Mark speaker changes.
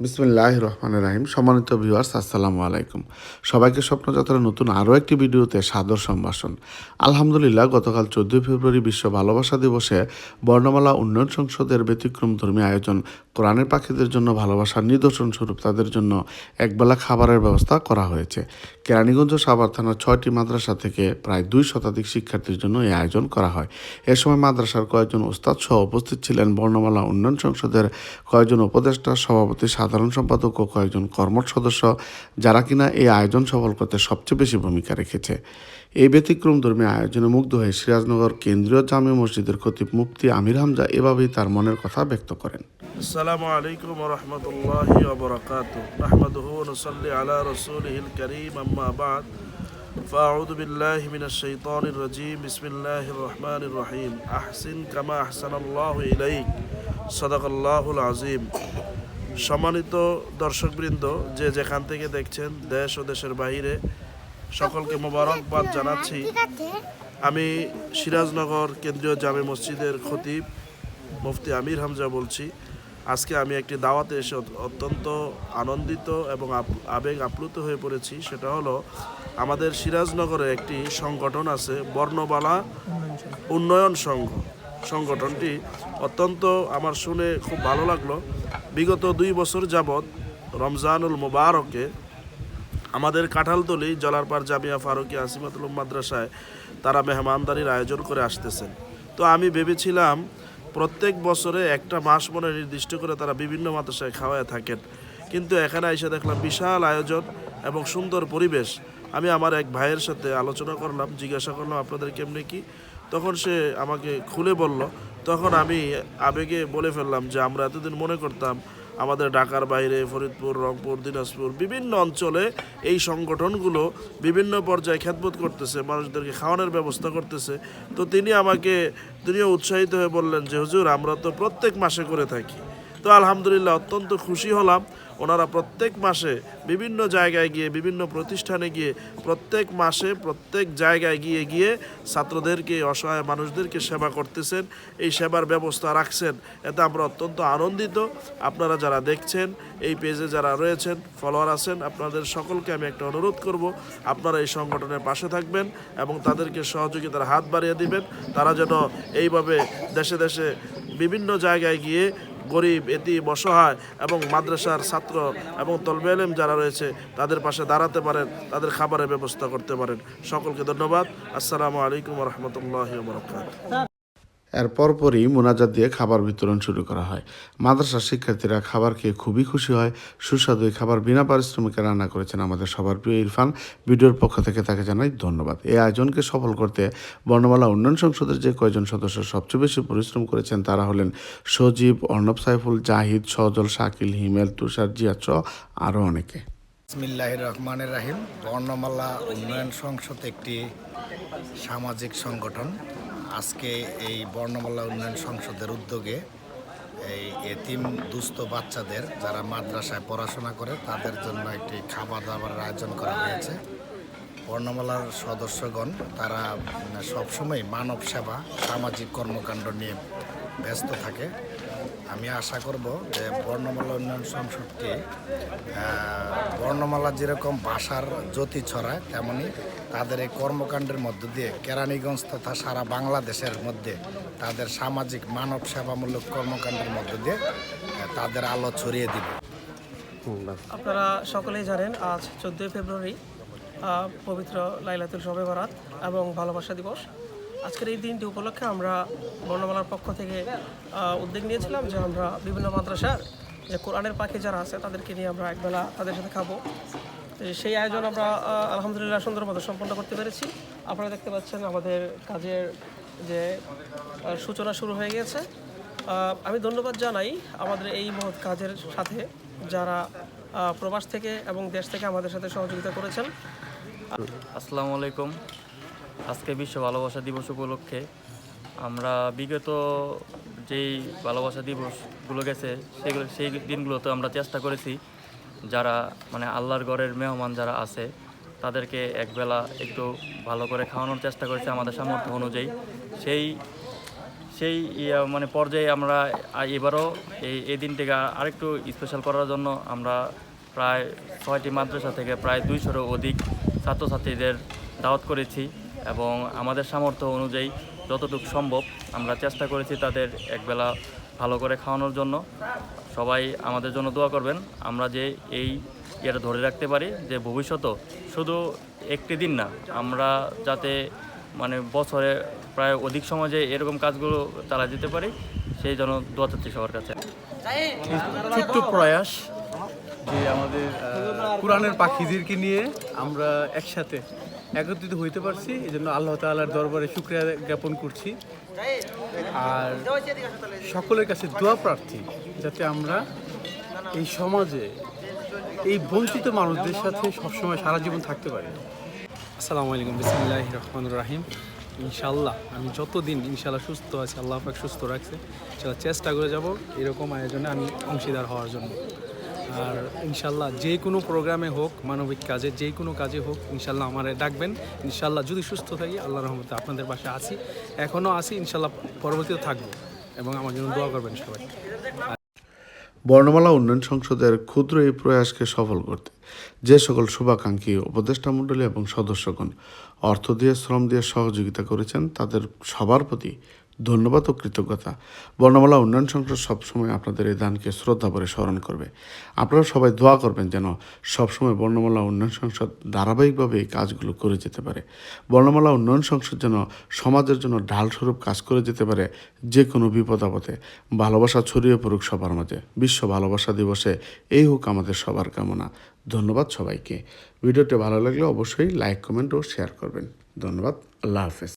Speaker 1: বিসমিল্লাহ রহমান রাহিম সম্মানিত ভিউয়ার্স, আসসালামু আলাইকুম। সবাইকে স্বপ্নযাত্রার নতুন আরও একটি ভিডিওতে সাদর সম্ভাষণ। আলহামদুলিল্লাহ, গতকাল চোদ্দই ফেব্রুয়ারি বিশ্ব ভালোবাসা দিবসে বর্ণমালা উন্নয়ন সংসদের ব্যতিক্রম ধর্মী আয়োজন কোরআনের পাখিদের জন্য, ভালোবাসার নিদর্শন স্বরূপ তাদের জন্য একবেলা খাবারের ব্যবস্থা করা হয়েছে। কেরানীগঞ্জ সাভার থানার ছয়টি মাদ্রাসা থেকে প্রায় দুই শতাধিক শিক্ষার্থীর জন্য এই আয়োজন করা হয়। এ সময় মাদ্রাসার কয়েকজন ওস্তাদ সহ উপস্থিত ছিলেন বর্ণমালা উন্নয়ন সংসদের কয়েকজন উপদেষ্টা, সভাপতি, সাধারণ সম্পাদক ও কয়েকজন কর্মঠ সদস্য, যারা কিনা এই আয়োজন সফল করতে সবচেয়ে বেশি ভূমিকা রেখেছে। এই ব্যতিক্রম ধর্মী আয়োজনে মুগ্ধ হয়ে সিরাজনগর কেন্দ্রীয় জামে মসজিদের খতিব মুফতি আমির হামজা এভাবেই তার মনের কথা ব্যক্ত করেন।
Speaker 2: السلام عليكم ورحمة الله وبركاته نحمده ونصلي على رسوله الكريم أما بعد فأعوذ بالله من الشيطان الرجيم بسم الله الرحمن الرحيم أحسن كما أحسن الله إليك صدق الله العظيم সম্মানিত দর্শকবৃন্দ যে যেখান থেকে দেখছেন দেশ ও দেশের বাইরে সকলকে মোবারকবাদ জানাচ্ছি আমি সিরাজনগর কেন্দ্রীয় জামে মসজিদের খতিব মুফতি আমির হামজা বলছি আজকে আমি একটি দাওয়াতে এসে অত্যন্ত আনন্দিত এবং আবেগ আপ্লুত হয়ে পড়েছি। সেটা হলো, আমাদের সিরাজনগরে একটি সংগঠন আছে, বর্ণবালা উন্নয়ন সংঘ। সংগঠনটি অত্যন্ত আমার শুনে খুব ভালো লাগল। বিগত দুই বছর যাবৎ রমজানুল মুবারকে আমাদের কাঁঠালতলি, জলারপাড় জামিয়া ফারুকি আসিমাতুল মাদ্রাসায় তারা মেহমানদারির আয়োজন করে আসতেছেন। তো আমি ভেবেছিলাম প্রত্যেক বছরে একটা মাস মনে নির্দিষ্ট করে তারা বিভিন্ন মাদ্রাসায় খাওয়ায় থাকেন। কিন্তু এখানে এসে দেখলাম বিশাল আয়োজন এবং সুন্দর পরিবেশ। আমি আমার এক ভাইয়ের সাথে আলোচনা করলাম, জিজ্ঞাসা করলাম, আপনাদের কেমনি কি? তখন সে আমাকে খুলে বলল, তখন আমি আবেগে বলে ফেললাম যে আমরা এতদিন মনে করতাম আমাদের ঢাকার বাইরে ফরিদপুর, রংপুর, দিনাজপুর বিভিন্ন অঞ্চলে এই সংগঠনগুলো বিভিন্ন পর্যায়ে খ্যাতবোধ করতেছে, মানুষদেরকে খাওয়ানোর ব্যবস্থা করতেছে। তো তিনি আমাকে তিনিও উৎসাহিত হয়ে বললেন যে, হুজুর, আমরা তো প্রত্যেক মাসে করে থাকি। তো আলহামদুলিল্লাহ, অত্যন্ত খুশি হলাম। ওনারা প্রত্যেক মাসে বিভিন্ন জায়গায় গিয়ে, বিভিন্ন প্রতিষ্ঠানে গিয়ে, প্রত্যেক মাসে, প্রত্যেক জায়গায় গিয়ে গিয়ে ছাত্রদেরকে, অসহায় মানুষদেরকে সেবা করতেছেন। এই সেবার ব্যবস্থা রাখছেন। এতে আমরা অত্যন্ত আনন্দিত। আপনারা যারা দেখছেন, এই পেজে যারা রয়েছেন ফলোয়ার আছেন, আপনাদের সকলকে আমি একটা অনুরোধ করব, আপনারা এই সংগঠনের পাশে থাকবেন এবং তাদেরকে সহযোগিতার হাত বাড়িয়ে দিবেন। তারা যেন এইভাবে দেশে দেশে বিভিন্ন জায়গায় গিয়ে গরিব, এতিম, অসহায় এবং মাদ্রাসার ছাত্র এবং তলবেলেম যারা রয়েছে, তাদের পাশে দাঁড়াতে পারেন, তাদের খাবারের ব্যবস্থা করতে পারেন। সকলকে ধন্যবাদ। আসসালামু আলাইকুম রহমতুল্লাহ বরকাত
Speaker 1: এর পরপরই মোনাজাত দিয়ে খাবার বিতরণ শুরু করা হয়। মাদ্রাসার শিক্ষার্থীরা খাবার খেয়ে খুবই খুশি হয়। সুস্বাদু এই খাবার বিনা পারিশ্রমিকে রান্না করেছেন আমাদের সবার প্রিয় ইরফান। ভিডিওর পক্ষ থেকে তাকে জানাই ধন্যবাদ। এই আয়োজনকে সফল করতে বর্ণমালা উন্নয়ন সংসদের যে কয়জন সদস্য সবচেয়ে বেশি পরিশ্রম করেছেন তারা হলেন সজীব, অর্ণব সাইফুল, জাহিদ, সজল, শাকিল, হিমেল, তুষার জিয়াচ আরও অনেকে।
Speaker 3: বিসমিল্লাহ রহমানের রাহিম। বর্ণমালা উন্নয়ন সংসদ একটি সামাজিক সংগঠন। আজকে এই বর্ণমালা উন্নয়ন সংসদের উদ্যোগে এই এতিম দুস্থ বাচ্চাদের যারা মাদ্রাসায় পড়াশোনা করে, তাদের জন্য একটি খাবার দাবারের আয়োজন করা হয়েছে। বর্ণমালার সদস্যগণ, তারা সবসময় মানব সেবা, সামাজিক কর্মকাণ্ড নিয়ে ব্যস্ত থাকে। আমি আশা করব যে বর্ণমালা উন্নয়ন সংসদটি বর্ণমালা যেরকম ভাষার জ্যোতি ছড়ায়, তেমনি তাদের এই কর্মকাণ্ডের মধ্য দিয়ে কেরানীগঞ্জ তথা সারা বাংলাদেশের মধ্যে তাদের সামাজিক মানব সেবামূলক কর্মকাণ্ডের মধ্য দিয়ে তাদের আলো ছড়িয়ে দিবে
Speaker 4: আপনারা সকলেই জানেন, আজ চোদ্দোই ফেব্রুয়ারি পবিত্র লাইলাতুল শবে বরাত এবং ভালোবাসা দিবস। আজকের এই দিনটি উপলক্ষে আমরা বর্ণমালার পক্ষ থেকে উদ্যোগ নিয়েছিলাম যে আমরা বিভিন্ন মাদ্রাসার যে কোরআনের পাখি যারা আছে তাদেরকে নিয়ে আমরা একবেলা তাদের সাথে খাব। সেই আয়োজন আমরা আলহামদুলিল্লাহ সুন্দর মতো সম্পন্ন করতে পেরেছি। আপনারা দেখতে পাচ্ছেন আমাদের কাজের যে সূচনা শুরু হয়ে গেছে। আমি ধন্যবাদ জানাই আমাদের এই মহৎ কাজের সাথে যারা প্রবাস থেকে এবং দেশ থেকে আমাদের সাথে সহযোগিতা করেছেন।
Speaker 5: আসসালামু আলাইকুম। আজকে বিশ্ব ভালোবাসা দিবস উপলক্ষে আমরা বিগত যেই ভালোবাসা দিবসগুলো গেছে, সেগুলো, সেই দিনগুলোতে আমরা চেষ্টা করেছি যারা মানে আল্লাহর ঘরের মেহমান যারা আছে, তাদেরকে একবেলা একটু ভালো করে খাওয়ানোর চেষ্টা করেছি আমাদের সামর্থ্য অনুযায়ী। সেই সেই মানে পর্যায়ে আমরা এবারও এই এই দিনটিকে আরেকটু স্পেশাল করার জন্য আমরা প্রায় ছয়টি মাদ্রাসা থেকে প্রায় দুইশোরও অধিক ছাত্রছাত্রীদের দাওয়াত করেছি এবং আমাদের সামর্থ্য অনুযায়ী যতটুকু সম্ভব আমরা চেষ্টা করেছি তাদের একবেলা ভালো করে খাওয়ানোর জন্য। সবাই আমাদের জন্য দোয়া করবেন। আমরা যে এই ইয়েটা ধরে রাখতে পারি যে ভবিষ্যতেও শুধু একটি দিন না, আমরা যাতে মানে বছরে প্রায় অধিক সময় যে এরকম কাজগুলো চালা যেতে পারি, সেই জন্য দোয়া চাচ্ছি সবার কাছে।
Speaker 6: ছোট্ট প্রয়াস যে আমাদের কোরআনের পাখিদেরকে নিয়ে আমরা একসাথে একত্রিত হইতে পারছি এই জন্য আল্লাহ তাআলার দরবারে শুক্রিয়া জ্ঞাপন করছি। আর সকলের কাছে দোয়া প্রার্থী, যাতে আমরা এই সমাজে এই বঞ্চিত মানুষদের সাথে সবসময় সারা জীবন থাকতে পারি।
Speaker 7: আসসালামু আলাইকুম বিসমিল্লাহ রহমান রাহিম। ইনশাল্লাহ আমি যতদিন ইনশাল্লাহ সুস্থ আছি, আল্লাহ পাক সুস্থ রাখছে। ইনশাল্লাহ চেষ্টা করে যাব এরকম আয়োজনে আমি অংশীদার হওয়ার জন্য। আর ইনশাল্লাহ যে কোনো প্রোগ্রামে হোক, মানবিক কাজে যে কোনো কাজে হোক, ইনশাল্লাহ আমার ডাকবেন। ইনশাল্লাহ যদি সুস্থ থাকি, আল্লাহ রহমতে আপনাদের পাশে আছি। এখনও আছি, ইনশাল্লাহ পরবর্তীতে থাকব এবং আমার জন্য দোয়া করবেন সবাই।
Speaker 1: বর্ণমালা উন্নয়ন সংসদের ক্ষুদ্র এই প্রয়াসকে সফল করতে যে সকল শুভাকাঙ্ক্ষী উপদেষ্টা মণ্ডলী এবং সদস্যগণ অর্থ দিয়ে, শ্রম দিয়ে সহযোগিতা করেছেন, তাদের সবার প্রতি ধন্যবাদ ও কৃতজ্ঞতা। বর্ণমালা উন্নয়ন সংসদ সবসময় আপনাদের এই দানকে শ্রদ্ধা করে স্মরণ করবে। আপনারা সবাই দোয়া করবেন যেন সবসময় বর্ণমালা উন্নয়ন সংসদ ধারাবাহিকভাবে এই কাজগুলো করে যেতে পারে। বর্ণমালা উন্নয়ন সংসদ যেন সমাজের জন্য ঢালস্বরূপ কাজ করে যেতে পারে যে কোনো বিপদ আপদে। ভালোবাসা ছড়িয়ে পড়ুক সবার মাঝে। বিশ্ব ভালোবাসা দিবসে এই হোক আমাদের সবার কামনা। ধন্যবাদ সবাইকে। ভিডিওটি ভালো লাগলে অবশ্যই লাইক, কমেন্ট ও শেয়ার করবেন। ধন্যবাদ। আল্লাহ হাফেজ।